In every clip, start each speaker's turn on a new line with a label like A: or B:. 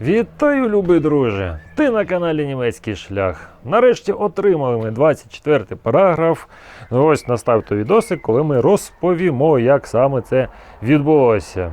A: Вітаю, любий друже! Ти на каналі Німецький шлях. Нарешті отримали ми 24 параграф. Ось настав той відосик, коли ми розповімо, як саме це відбулося.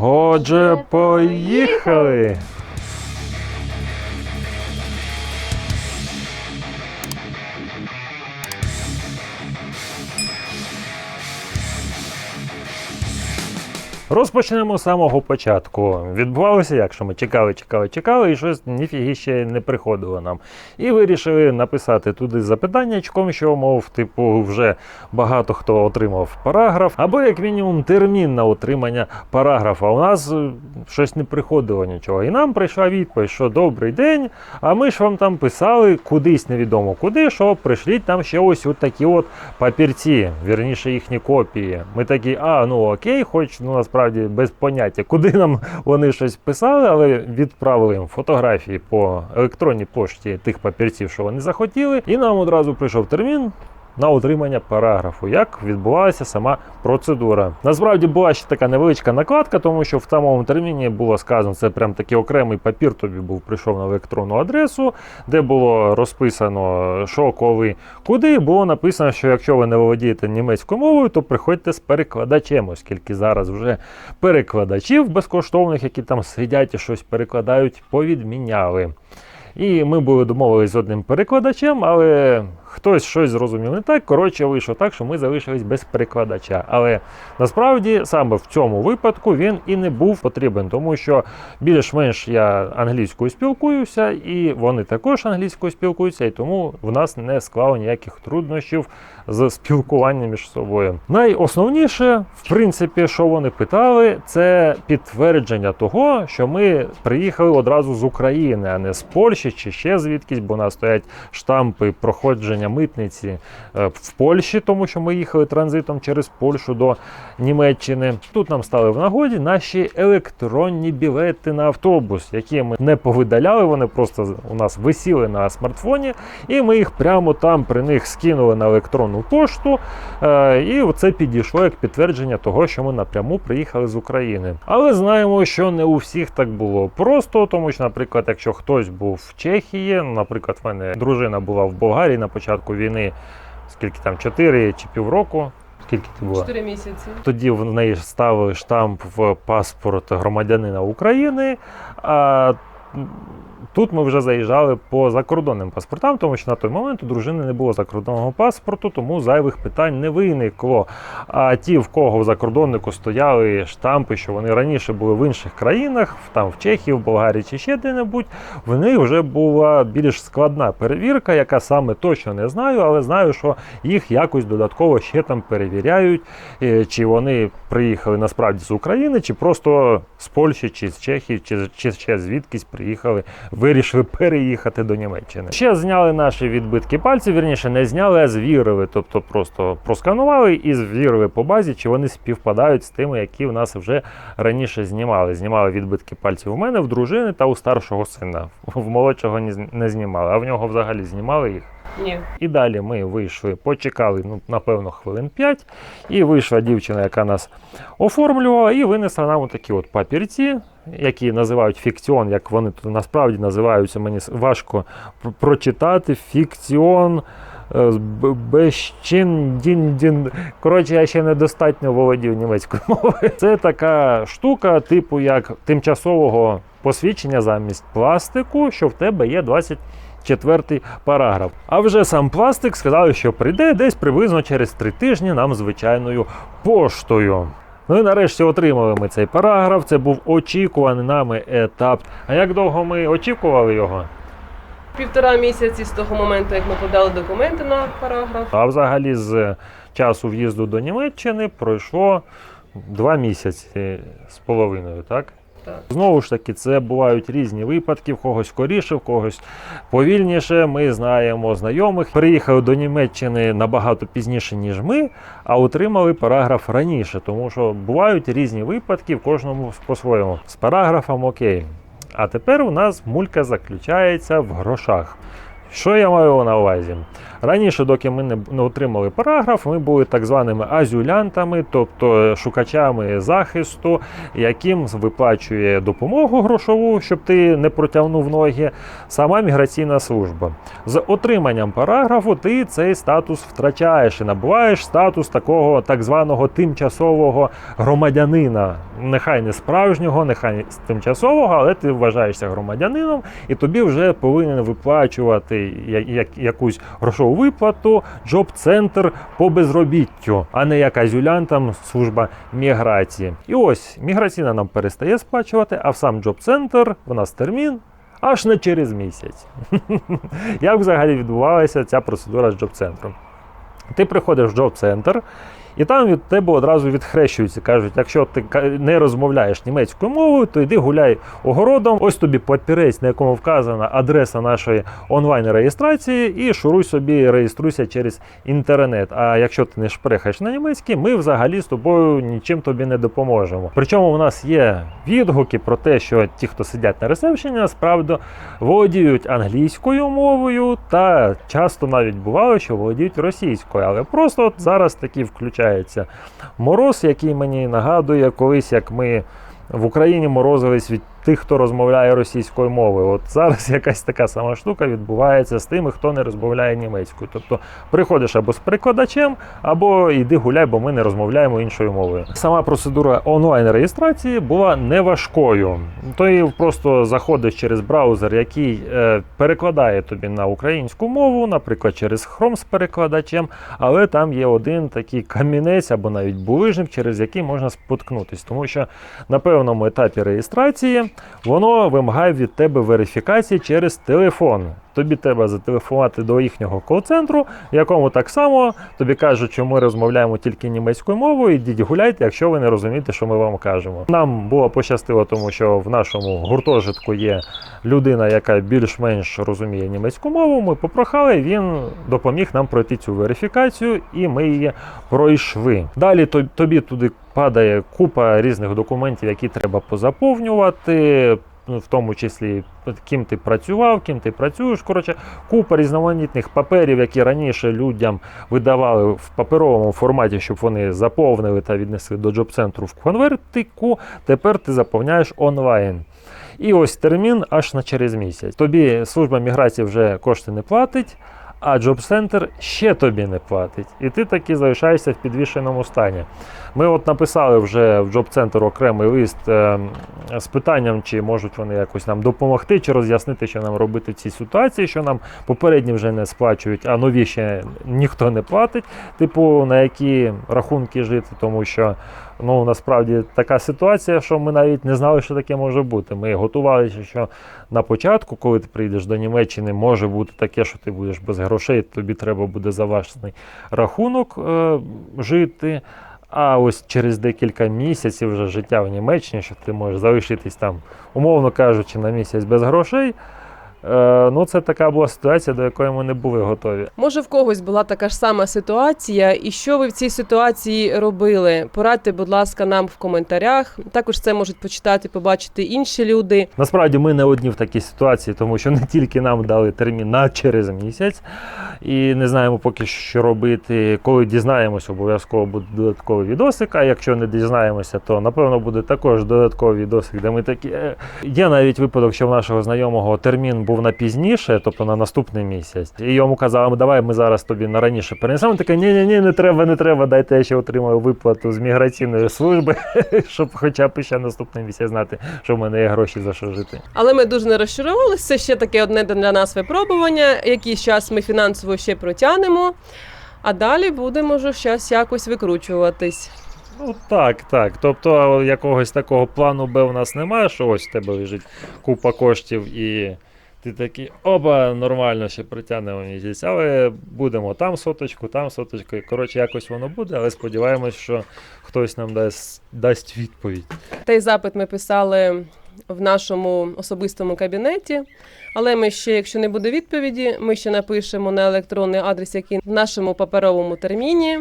A: Отже, поїхали! Розпочнемо з самого початку. Відбувалося як, що ми чекали, чекали, чекали, і щось ніфіги ще не приходило нам. І вирішили написати туди запитаннячком, що, мов, типу, вже багато хто отримав параграф, або як мінімум термін на отримання параграфа. У нас е, щось не приходило нічого. І нам прийшла відповідь, що добрий день, а ми ж вам там писали кудись невідомо куди, що прийшліть нам ще ось такі от папірці, вірніше їхні копії. Ми такі, а ну окей, хоч ну насправді без поняття, куди нам вони щось писали, але відправили їм фотографії по електронній пошті тих папірців, що вони захотіли, і нам одразу прийшов термін. На отримання параграфу, як відбувалася сама процедура. Насправді була ще така невеличка накладка, тому що в самому терміні було сказано, це прям такий окремий папір тобі був прийшов на електронну адресу, де було розписано, що, коли, куди. Було написано, що якщо ви не володієте німецькою мовою, то приходьте з перекладачем, оскільки зараз вже перекладачів безкоштовних, які там сидять і щось перекладають, повідміняли. І ми були домовились з одним перекладачем, але хтось щось зрозумів не так. Коротше, вийшло так, що ми залишились без перекладача. Але насправді саме в цьому випадку він і не був потрібен, тому що більш-менш я англійською спілкуюся, і вони також англійською спілкуються, і тому в нас не склало ніяких труднощів з спілкуванням між собою. Найосновніше, в принципі, що вони питали, це підтвердження того, що ми приїхали одразу з України, а не з Польщі чи ще звідкись, бо у нас стоять штампи проходження митниці е, в Польщі, тому що ми їхали транзитом через Польщу до Німеччини. Тут нам стали в нагоді наші електронні білети на автобус, які ми не повидаляли, вони просто у нас висіли на смартфоні, і ми їх прямо там при них скинули на електронну пошту. Е, І це підійшло як підтвердження того, що ми напряму приїхали з України. Але знаємо, що не у всіх так було просто, тому що, наприклад, якщо хтось був в Чехії, наприклад, в мене дружина була в Болгарії на початку війни, скільки там 4 чи півроку. Скільки ти була?
B: 4 місяці.
A: Тоді в неї ставили штамп в паспорт громадянина України. А тут ми вже заїжджали по закордонним паспортам, тому що на той момент у дружини не було закордонного паспорту, тому зайвих питань не виникло. А ті, в кого в закордоннику стояли штампи, що вони раніше були в інших країнах, там в Чехії, в Болгарії чи ще де-небудь, в них вже була більш складна перевірка, яка саме точно не знаю, але знаю, що їх якось додатково ще там перевіряють, е, чи вони приїхали насправді з України, чи просто з Польщі, чи з Чехії, чи, чи ще звідкись приїхали, вирішили переїхати до Німеччини. Ще зняли наші відбитки пальців, вірніше не зняли, а звірили, тобто просто просканували і звірили по базі, чи вони співпадають з тими, які в нас вже раніше знімали. Знімали відбитки пальців у мене, в дружини та у старшого сина. В молодшого не знімали, а в нього взагалі знімали їх.
B: Ні.
A: І далі ми вийшли, почекали, ну, напевно, хвилин 5. І вийшла дівчина, яка нас оформлювала, і винесла нам такі от папірці, які називають фікціон, як вони тут насправді називаються, мені важко прочитати. Фікціон. е, Бещин, дін, дін. Коротше, я ще недостатньо володів німецькою мовою. Це така штука, типу як тимчасового посвідчення замість пластику, що в тебе є 20 четвертий параграф. А вже сам пластик сказали, що прийде десь приблизно через три тижні нам звичайною поштою. Ну і нарешті отримали ми цей параграф. Це був очікуваний нами етап. А як довго ми очікували його?
B: Півтора місяці з того моменту, як ми подали документи на параграф.
A: А взагалі з часу в'їзду до Німеччини пройшло два місяці з половиною, так?
B: Так.
A: Знову ж таки, це бувають різні випадки, в когось скоріше, в когось повільніше. Ми знаємо знайомих. Приїхали до Німеччини набагато пізніше, ніж ми, а отримали параграф раніше, тому що бувають різні випадки, в кожному по-своєму. З параграфом окей. А тепер у нас мулька заключається в грошах. Що я маю на увазі? Раніше, доки ми не, отримали параграф, ми були так званими азюлянтами, тобто шукачами захисту, яким виплачує допомогу грошову, щоб ти не протягнув ноги, сама міграційна служба. З отриманням параграфу ти цей статус втрачаєш і набуваєш статус такого так званого тимчасового громадянина. Нехай не справжнього, нехай не тимчасового, але ти вважаєшся громадянином, і тобі вже повинен виплачувати як- якусь грошову виплату, джоб-центр по безробіттю, а не як азюлянтам служба міграції. І ось міграційна нам перестає сплачувати, а в сам джоб-центр в нас термін. Аж не через місяць. Як взагалі відбувалася ця процедура з джоб-центром? Ти приходиш в джоб-центр, і там від тебе одразу відхрещуються. Кажуть, якщо ти не розмовляєш німецькою мовою, то йди гуляй огородом. Ось тобі папірець, на якому вказана адреса нашої онлайн-реєстрації, і шуруй собі, реєструйся через інтернет. А якщо ти не шпрехаєш на німецький, ми взагалі з тобою нічим тобі не допоможемо. Причому у нас є відгуки про те, що ті, хто сидять на ресепшені, насправді володіють англійською мовою, та часто навіть бувало, що володіють російською. Але просто от зараз такий включається мороз, який мені нагадує колись, як ми в Україні морозились від тих, хто розмовляє російською мовою. От зараз якась така сама штука відбувається з тими, хто не розмовляє німецькою. Тобто приходиш або з перекладачем, або йди гуляй, бо ми не розмовляємо іншою мовою. Сама процедура онлайн-реєстрації була не важкою. Ти просто заходиш через браузер, який е, перекладає тобі на українську мову, наприклад, через Chrome з перекладачем, але там є один такий камінець або навіть булижник, через який можна споткнутись, тому що на певному етапі реєстрації воно вимагає від тебе верифікації через телефон. Тобі треба зателефонувати до їхнього кол-центру, якому так само тобі кажуть, що ми розмовляємо тільки німецькою мовою, ідіть гуляйте, якщо ви не розумієте, що ми вам кажемо. Нам було пощастило, тому що в нашому гуртожитку є людина, яка більш-менш розуміє німецьку мову. Ми попрохали, він допоміг нам пройти цю верифікацію, і ми її пройшли. Далі тобі туди падає купа різних документів, які треба позаповнювати. ну, В тому числі ким ти працював, ким ти працюєш. Коротше, купа різноманітних паперів, які раніше людям видавали в паперовому форматі, щоб вони заповнили та віднесли до джоб-центру в конвертику. Тепер ти заповняєш онлайн. І ось термін аж на через місяць. Тобі служба міграції вже кошти не платить, а джоб-центр ще тобі не платить. І ти таки залишаєшся в підвішеному стані. Ми от написали вже в джоб-центр окремий лист е, з питанням, чи можуть вони якось нам допомогти, чи роз'яснити, що нам робити в цій ситуації, що нам попередні вже не сплачують, а нові ще ніхто не платить. Типу, на які рахунки жити, тому що ну насправді така ситуація, що ми навіть не знали, що таке може бути. Ми готувалися, що на початку, коли ти прийдеш до Німеччини, може бути таке, що ти будеш без грошей, тобі треба буде за власний рахунок е, жити. А ось через декілька місяців вже життя в Німеччині, що ти можеш залишитись там, умовно кажучи, на місяць без грошей. Е, ну, це така була ситуація, до якої ми не були готові.
B: Може, в когось була така ж сама ситуація, і що ви в цій ситуації робили? Порадьте, будь ласка, нам в коментарях. Також це можуть почитати, побачити інші люди.
A: Насправді ми не одні в такій ситуації, тому що не тільки нам дали термін на через місяць, і не знаємо поки що робити. Коли дізнаємося, обов'язково буде додатковий відосик. А якщо не дізнаємося, то напевно буде також додатковий відосик, де ми такі. е, Є навіть випадок, що в нашого знайомого термін був на пізніше, тобто на наступний місяць. І йому казали, давай ми зараз тобі на раніше перенесемо. Він такий, ні, ні, ні, не треба, не треба. Дайте я ще отримаю виплату з міграційної служби, щоб хоча б ще наступний місяць знати, що в мене є гроші за що жити.
B: Але ми дуже не розчарувалися. Це ще таке одне для нас випробування. Якийсь час ми фінансово ще протягнемо, а далі будемо вже щас якось викручуватись.
A: Ну так, так. Тобто якогось такого плану Б у нас немає, що ось в тебе лежить купа коштів і. Ти такий, оба, нормально ще притягнемо місяць, але будемо там соточку, там соточку. Коротше, якось воно буде, але сподіваємось, що хтось нам дасть, дасть відповідь.
B: Той запит ми писали в нашому особистому кабінеті. Але ми ще, якщо не буде відповіді, ми ще напишемо на електронний адрес, який в нашому паперовому терміні.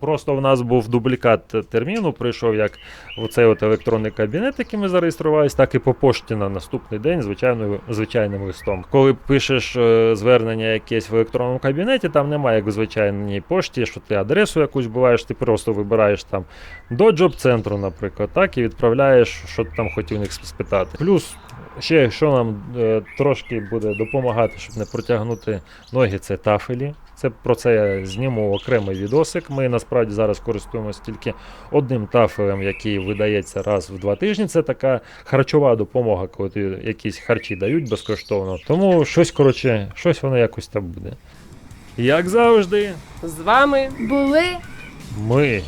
A: Просто в нас був дублікат терміну, прийшов як оцей от електронний кабінет, який ми зареєструвалися, так і по пошті на наступний день звичайною, звичайним листом. Коли пишеш е, звернення якесь в електронному кабінеті, там немає як в звичайній пошті, що ти адресу якусь буваєш, ти просто вибираєш там до джоб-центру, наприклад, так, і відправляєш, що ти там хотів них спитати. Плюс ще що нам е, трошки буде допомагати, щоб не протягнути ноги, це тафелі. Це про це я зніму окремий відосик. Ми насправді зараз користуємося тільки одним тафелем, який видається раз в два тижні. Це така харчова допомога, коли ти якісь харчі дають безкоштовно. Тому щось коротше, щось воно якось там буде. Як завжди,
B: З вами
C: Були
A: ми